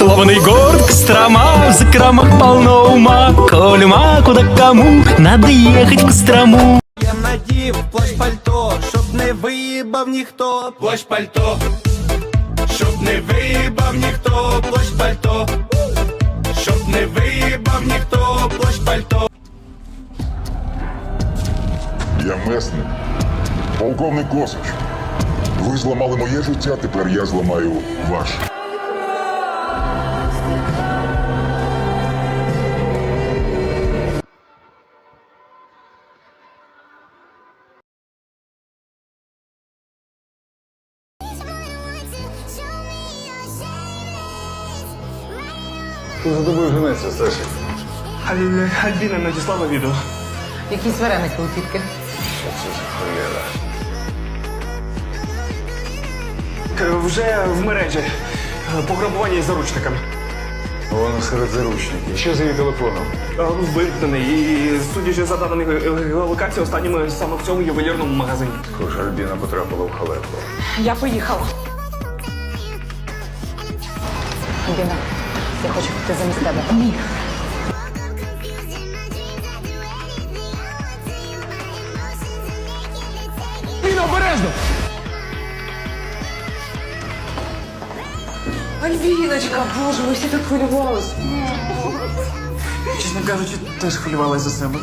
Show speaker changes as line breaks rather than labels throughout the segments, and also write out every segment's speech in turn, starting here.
Славный город Кострома, в закромах полно ума. Коль ума куда кому, надо ехать в Кострому.
Я надів плащ пальто, щоб не виїбав ніхто. Плащ пальто, щоб не виїбав ніхто, плащ пальто, щоб не виїбав ніхто, плащ пальто.
Я месник. Полковник Косач. Ви зламали моє життя, тепер я зламаю ваше.
Хто за тобою женеться, старший?
Альбіна надіслала відео.
Якісь вареники у тітки.
Е, Вже в мережі. Пограбування із заручниками.
Вона серед заручників. Що за її телефоном?
Е, Вимкнений. І судячи за даними геолокації, останніми саме в цьому ювелірному магазині.
Тож Альбіна потрапила в халепу.
Я поїхала. Діна, я хочу піти замість тебе. Ні. Альбіночка, боже, ви всі так хвилювались.
Чесно кажучи, теж хвилювалася за себе.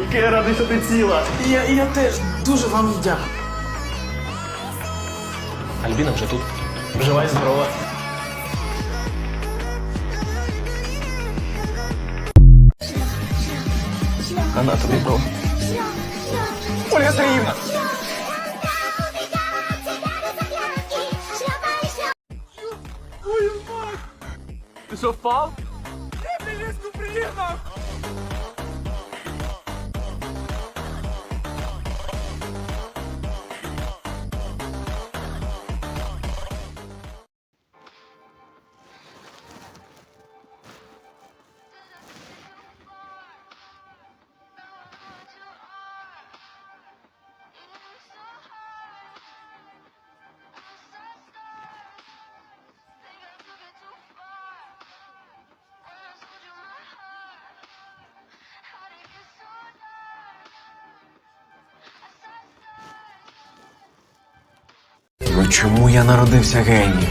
Який я радий, що ти ціла. Я, я теж дуже вам дякую. Альбіна вже тут. Жива і здорова. Вона тобі про. Ольга Сергіївна! Ти що впав? Я білізку приїхав!
Ну Чому я народився геній?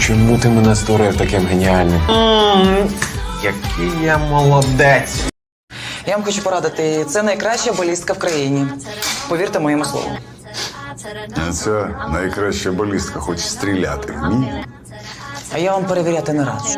Чому ти мене створив таким геніальним? М, Який я молодець!
Я вам хочу порадити, це найкраща балістка в країні. Повірте моєму слову.
Це найкраща балістка, хоч стріляти вміє.
А я вам перевіряти не раджу.